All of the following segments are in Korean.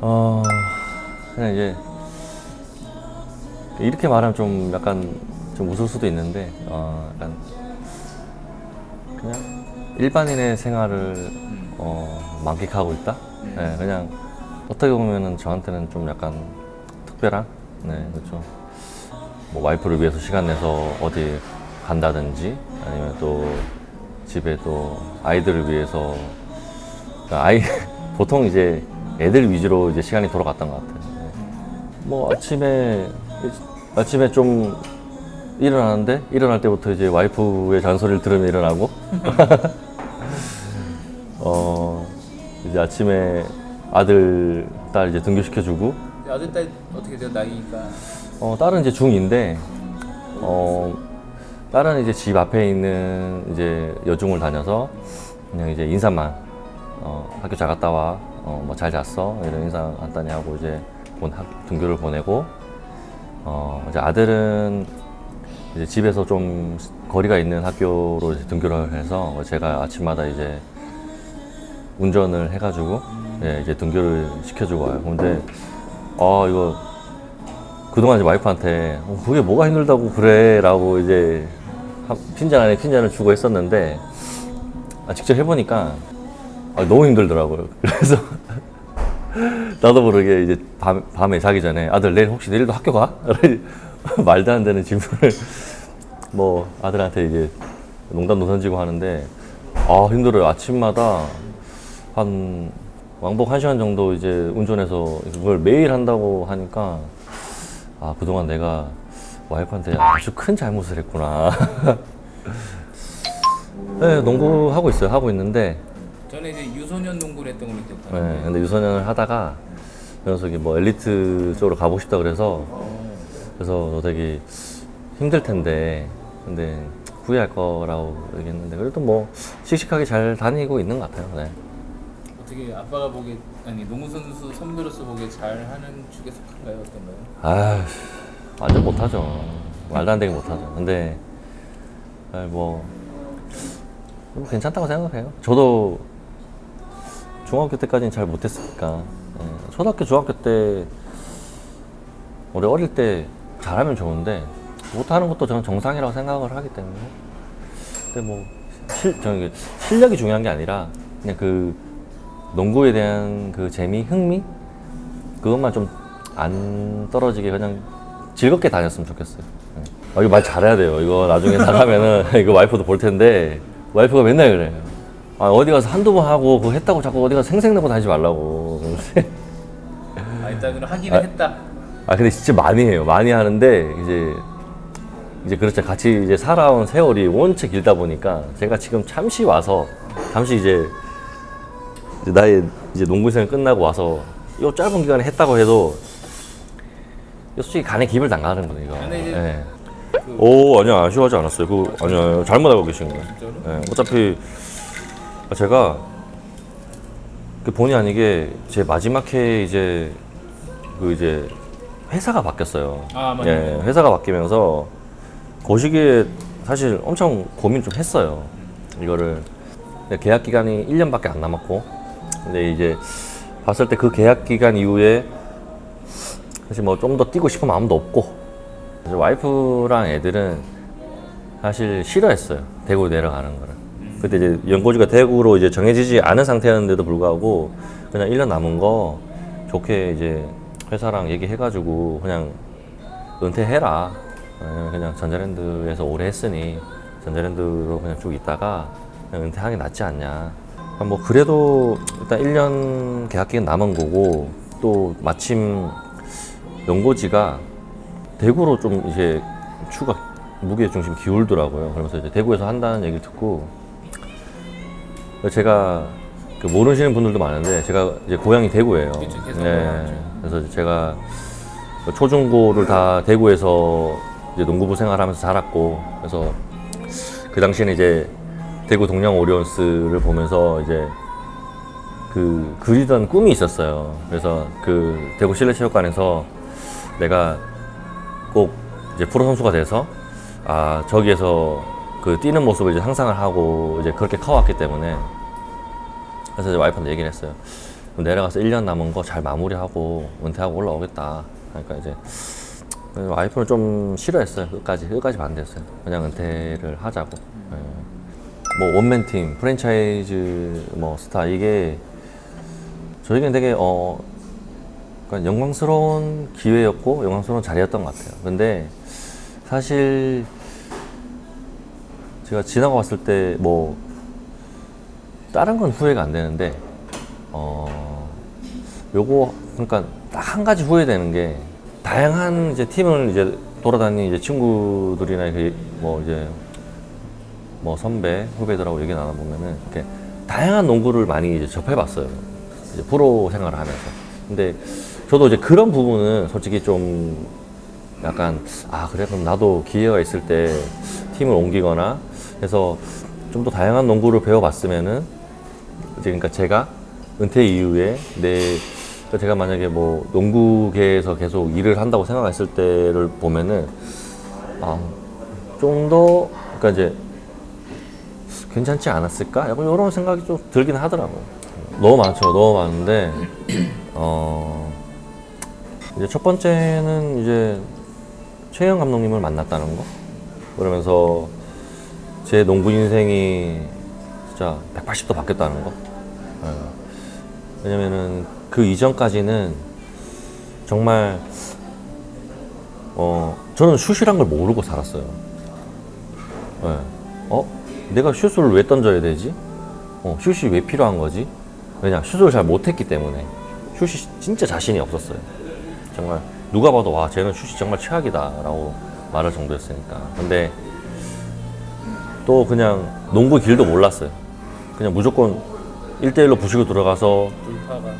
어 그냥 이제 이렇게 말하면 좀 약간 좀 웃을 수도 있는데 어 약간 그냥 일반인의 생활을 어 만끽하고 있다. 네, 그냥 어떻게 보면은 저한테는 좀 약간 특별한 네 그렇죠. 뭐 와이프를 위해서 시간 내서 어디 간다든지 아니면 또 집에 또 아이들을 위해서 그러니까 아이 보통 이제 애들 위주로 이제 시간이 돌아갔던 것 같아요. 네. 뭐 아침에 아침에 좀 일어나는데 일어날 때부터 이제 와이프의 잔소리를 들으면 일어나고 어 이제 아침에 아들 딸 이제 등교시켜주고 아들 딸 어떻게 돼요 나이가? 어, 딸은 이제 중2인데, 어, 딸은 이제 집 앞에 있는 이제 여중을 다녀서 그냥 이제 인사만, 어, 학교 잘 갔다 와, 어, 뭐 잘 잤어? 이런 인사 간단히 하고 이제 본 학, 등교를 보내고, 어, 이제 아들은 이제 집에서 좀 거리가 있는 학교로 이제 등교를 해서 제가 아침마다 이제 운전을 해가지고, 예, 이제 등교를 시켜주고 와요. 근데, 아, 이거 그동안 이제 와이프한테 어, 그게 뭐가 힘들다고 그래 라고 이제 한- 핀잔 안에 핀잔을 주고 했었는데 아, 직접 해보니까 아, 너무 힘들더라고요 그래서 나도 모르게 이제 밤, 밤에 자기 전에 아들 내일 혹시 내일도 학교 가? 말도 안 되는 질문을 뭐 아들한테 이제 농담도 던지고 하는데 아 힘들어요 아침마다 한 왕복 한 시간 정도 이제 운전해서 그걸 매일 한다고 하니까 아 그동안 내가 와이프한테 아주 큰 잘못을 했구나. 네 농구 하고 있어요 하고 있는데 저는 이제 유소년 농구를 했던 걸로 기억하는데 네, 근데 유소년을 하다가 그 녀석이 뭐 엘리트 쪽으로 가보고 싶다 그래서 그래서 너 되게 힘들 텐데 근데 후회할 거라고 얘기했는데 그래도 뭐 씩씩하게 잘 다니고 있는 것 같아요. 네. 어떻게 아빠가 보기에 아니 농구 선수 선배로서 보기에 잘하는 축에 속한가요 어떤가요? 아 완전 못하죠. 말도 안 되게 못하죠. 근데 아, 뭐, 뭐 괜찮다고 생각해요. 저도 중학교 때까지는 잘 못했으니까 예, 초등학교 중학교 때 우리 어릴 때 잘하면 좋은데 못하는 것도 저는 정상이라고 생각을 하기 때문에 근데 뭐 실, 저는 실력이 중요한 게 아니라 그냥 그 농구에 대한 그 재미, 흥미 그것만 좀 안 떨어지게 그냥 즐겁게 다녔으면 좋겠어요. 네. 아, 이거 말 잘해야 돼요. 이거 나중에 나가면은 이거 와이프도 볼 텐데 와이프가 맨날 그래요. 아, 어디 가서 한두 번 하고 그거 했다고 자꾸 어디 가서 생생내고 다니지 말라고. 아 일단 그럼 하기는 아. 했다. 아 근데 진짜 많이 해요. 많이 하는데 이제 이제 그렇죠. 같이 이제 살아온 세월이 원체 길다 보니까 제가 지금 잠시 와서 잠시 이제, 이제 나의 이제 농구생을 끝나고 와서 이 짧은 기간에 했다고 해도 이거 솔직히 간에 기별 안 가는 거예요. 이거. 근데 이제 예. 그- 오 아니야 아쉬워하지 않았어요. 그 아니야 잘못 알고 계신 거예요. 예, 어차피 제가 그 본의 아니게 제 마지막 해 이제 그 이제 회사가 바뀌었어요. 아, 맞네. 예, 회사가 바뀌면서 그 시기에 사실 엄청 고민 좀 했어요. 이거를 계약 기간이 1년밖에 안 남았고 근데 이제 봤을 때 그 계약 기간 이후에 사실 뭐 좀 더 뛰고 싶은 마음도 없고 와이프랑 애들은 사실 싫어했어요. 대구 내려가는 거를. 그때 이제 연고지가 대구로 이제 정해지지 않은 상태였는데도 불구하고 그냥 1년 남은 거 좋게 이제 회사랑 얘기해가지고 그냥 은퇴해라. 어, 그냥 전자랜드에서 오래 했으니 전자랜드로 그냥 쭉 있다가 그냥 은퇴하는 게 낫지 않냐. 아, 뭐 그래도 일단 1년 계약 기간 남은 거고 또 마침 연고지가 대구로 좀 이제 추가 무게 중심 기울더라고요. 그러면서 이제 대구에서 한다는 얘기를 듣고 제가 그 모르시는 분들도 많은데 제가 이제 고향이 대구예요. 네. 그쵸, 계속 고향이죠. 그래서 제가 초중고를 다 대구에서 이제 농구부 생활하면서 자랐고 그래서 그 당시에는 이제 대구 동양 오리온스를 보면서 이제 그 그리던 꿈이 있었어요. 그래서 그 대구 실내체육관에서 내가 꼭 이제 프로 선수가 돼서 아 저기에서 그 뛰는 모습을 이제 상상을 하고 이제 그렇게 커왔기 때문에 그래서 이제 와이프한테 얘기를 했어요. 내려가서 1년 남은 거 잘 마무리하고 은퇴하고 올라오겠다. 그러니까 이제 와이프는 좀 싫어했어요. 끝까지 끝까지 반대했어요. 그냥 은퇴를 하자고. 예. 뭐 원맨 팀, 프랜차이즈 뭐 스타 이게 저에겐 되게 어 그러니까 영광스러운 기회였고 영광스러운 자리였던 것 같아요. 근데 사실 제가 지나고 봤을 때 뭐 다른 건 후회가 안 되는데 어 요거 그러니까 딱 한 가지 후회되는 게 다양한 이제 팀을 이제 돌아다니는 이제 친구들이나 그뭐 이제 뭐 선배 후배들하고 얘기 나눠 보면은 이렇게 다양한 농구를 많이 이제 접해봤어요. 이제 프로 생활을 하면서. 근데 저도 이제 그런 부분은 솔직히 좀 약간 아 그래 그럼 나도 기회가 있을 때 팀을 옮기거나 해서 좀 더 다양한 농구를 배워봤으면은 이제 그러니까 제가 은퇴 이후에 내 그러니까 제가 만약에 뭐 농구계에서 계속 일을 한다고 생각했을 때를 보면은 아 좀 더 그러니까 이제 괜찮지 않았을까? 약간 이런 생각이 좀 들긴 하더라고요. 너무 많죠. 너무 많은데 어 이제 첫 번째는 이제 최영 감독님을 만났다는 거. 그러면서 제 농구 인생이 진짜 180도 바뀌었다는 거. 예. 왜냐면은 그 이전까지는 정말 어 저는 슛이란 걸 모르고 살았어요. 예. 어? 내가 슛을 왜 던져야 되지? 어, 슛이 왜 필요한 거지? 왜냐, 슛을 잘 못했기 때문에. 슛이 진짜 자신이 없었어요. 정말 누가 봐도 와, 쟤는 슛이 정말 최악이다라고 말할 정도였으니까. 근데 또 그냥 농구 길도 몰랐어요. 그냥 무조건 1대1로 부시고 들어가서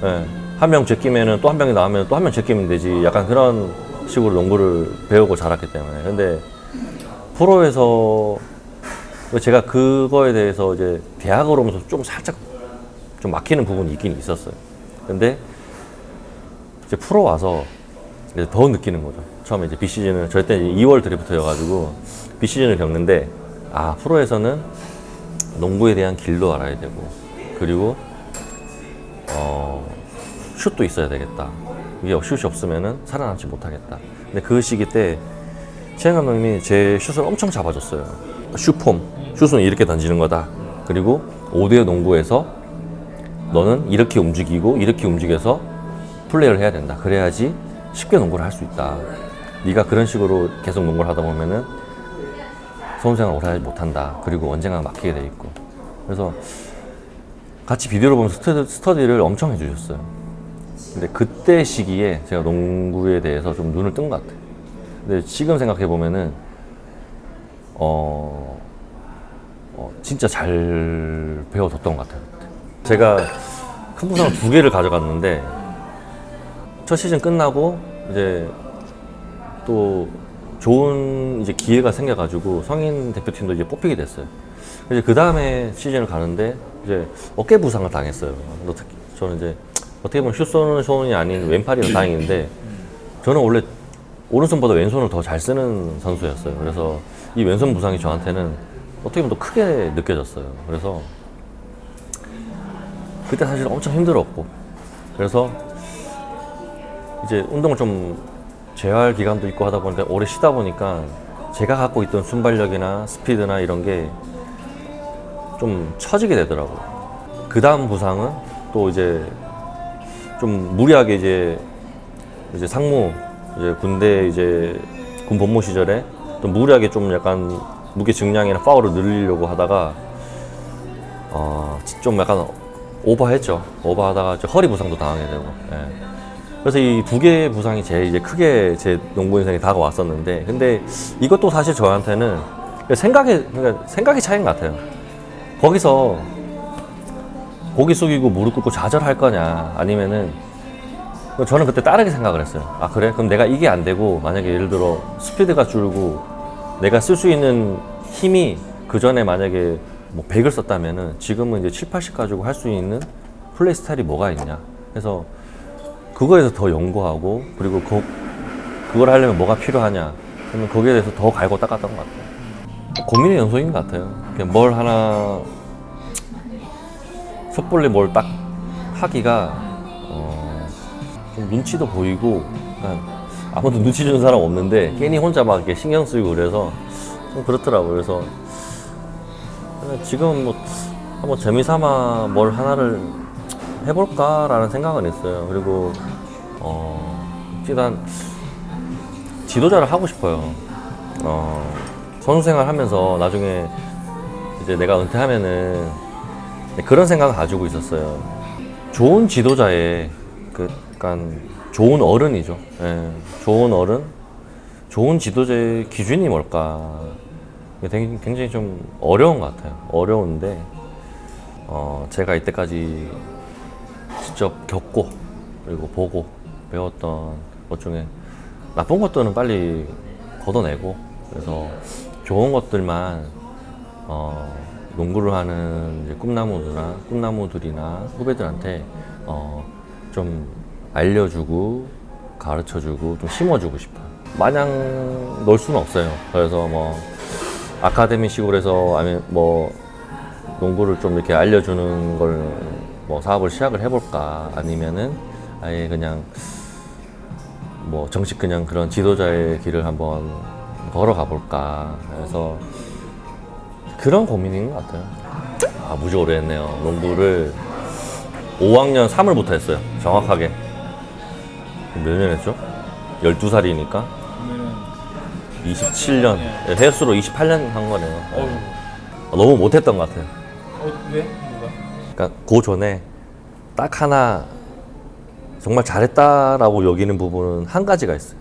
예, 한명 제끼면은 또 한 명이 나오면 또 한 명 제끼면 되지. 약간 그런 식으로 농구를 배우고 자랐기 때문에. 근데 프로에서 제가 그거에 대해서 이제 대학을 오면서 좀 살짝 좀 막히는 부분이 있긴 있었어요. 근데 이제 프로 와서 이제 더 느끼는 거죠. 처음에 이제 비시즌을 저희 때 2월 드래프트여가지고 비시즌을 겪는데 아 프로에서는 농구에 대한 길도 알아야 되고 그리고 어 슛도 있어야 되겠다. 이게 슛이 없으면은 살아남지 못하겠다. 근데 그 시기 때 최영 감독님이 제 슛을 엄청 잡아줬어요. 슛폼, 슛은 이렇게 던지는 거다. 그리고 5대 농구에서 너는 이렇게 움직이고 이렇게 움직여서 플레이를 해야 된다. 그래야지 쉽게 농구를 할 수 있다. 네가 그런 식으로 계속 농구를 하다 보면은 선수생활 오래 하지 못한다. 그리고 언젠가 막히게 돼 있고. 그래서 같이 비디오를 보면서 스터디, 스터디 를 엄청 해주셨어요. 근데 그때 시기에 제가 농구에 대해서 좀 눈을 뜬 것 같아요. 근데 지금 생각해 보면은 어, 어, 진짜 잘 배워뒀던 것 같아요. 제가 큰 부상을 두 개를 가져갔는데 첫 시즌 끝나고 이제 또 좋은 이제 기회가 생겨가지고 성인 대표팀도 이제 뽑히게 됐어요. 이제 그 다음에 시즌을 가는데 이제 어깨 부상을 당했어요. 저는 이제 어떻게 보면 슛 쏘는 손이 아닌 왼팔이라 다행인데 저는 원래 오른손보다 왼손을 더 잘 쓰는 선수였어요. 그래서 이 왼손 부상이 저한테는 어떻게 보면 더 크게 느껴졌어요. 그래서 그때 사실 엄청 힘들었고 그래서 이제 운동을 좀 재활 기간도 있고 하다 보니까 오래 쉬다 보니까 제가 갖고 있던 순발력이나 스피드나 이런 게 좀 처지게 되더라고요. 그 다음 부상은 또 이제 좀 무리하게 이제 이제 상무 이제 군대 이제 군 복무 시절에 또 무리하게 좀 약간 무게 증량이나 파워를 늘리려고 하다가 어 좀 약간 오버했죠. 오버하다가 허리 부상도 당하게 되고. 예. 그래서 이 두 개의 부상이 제일 이제 크게 제 농구 인생에 다가왔었는데, 근데 이것도 사실 저한테는 생각의 그러니까 생각의 차이인 것 같아요. 거기서 고개 숙이고 무릎 꿇고 좌절할 거냐, 아니면은 저는 그때 다르게 생각을 했어요. 아 그래? 그럼 내가 이게 안 되고 만약에 예를 들어 스피드가 줄고 내가 쓸 수 있는 힘이 그 전에 만약에 뭐 100을 썼다면은 지금은 이제 7, 80 가지고 할 수 있는 플레이 스타일이 뭐가 있냐. 그래서 그거에 대해서 더 연구하고 그리고 그, 그걸 하려면 뭐가 필요하냐. 그러면 거기에 대해서 더 갈고 닦았던 것 같아요. 고민의 연속인 것 같아요. 그냥 뭘 하나 섣불리 뭘 딱 하기가 어, 좀 눈치도 보이고, 약간 아무도 눈치 주는 사람 없는데 괜히 혼자 막 이렇게 신경 쓰이고 그래서 좀 그렇더라고요. 그래서 지금 뭐 한번 재미삼아 뭘 하나를 해볼까라는 생각은 있어요. 그리고 어, 일단 지도자를 하고 싶어요. 어, 선수 생활 하면서 나중에 이제 내가 은퇴하면은 그런 생각을 가지고 있었어요. 좋은 지도자의 그 약간 좋은 어른이죠. 예, 좋은 어른, 좋은 지도자의 기준이 뭘까? 굉장히 좀 어려운 것 같아요. 어려운데 어, 제가 이때까지 직접 겪고 그리고 보고 배웠던 것 중에 나쁜 것들은 빨리 걷어내고 그래서 좋은 것들만 어, 농구를 하는 꿈나무들이나 꿈나무들이나 후배들한테 어, 좀 알려주고 가르쳐주고 좀 심어주고 싶어요. 마냥 놀 수는 없어요. 그래서 뭐 아카데미식으로 해서 아니면 뭐 농구를 좀 이렇게 알려주는 걸 뭐 사업을 시작을 해볼까 아니면은 아예 그냥 뭐 정식 그냥 그런 지도자의 길을 한번 걸어가 볼까 해서 그런 고민인 것 같아요. 아 무지 오래 했네요. 농구를 5학년 3월부터 했어요. 정확하게 몇 년 했죠? 12살이니까 그러면은 27년 네, 횟수로 28년 한 거네요. 어우 너무 못했던 것 같아요. 어, 왜? 그러니까 그 전에 딱 하나 정말 잘했다라고 여기는 부분은 한 가지가 있어요.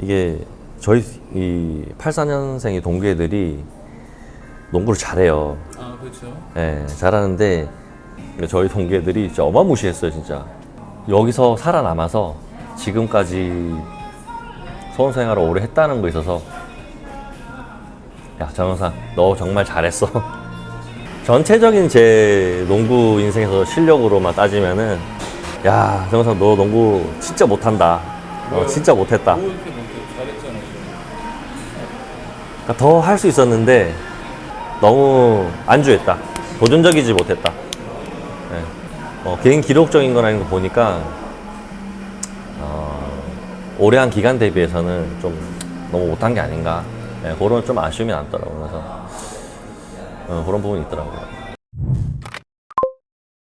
이게 저희 이 84년생의 동기들이 농구를 잘해요. 아 그렇죠. 예, 잘하는데 저희 동기들이 진짜 어마무시했어요, 진짜. 여기서 살아남아서 지금까지 선수 생활을 오래 했다는 거 있어서 야, 정영상, 너 정말 잘했어. 전체적인 제 농구 인생에서 실력으로만 따지면은 야, 정영상, 너 농구 진짜 못한다. 너 진짜 못했다. 뭐 이렇게 못해? 그러니까 더할 수 있었는데 너무 안주했다. 도전적이지 못했다. 네. 어, 개인 기록적인 건 아닌 거 보니까 어, 오래 한 기간 대비해서는 좀 너무 못한 게 아닌가. 네, 그런 좀 아쉬움이 남더라고요. 그래서 어, 그런 부분이 있더라고요.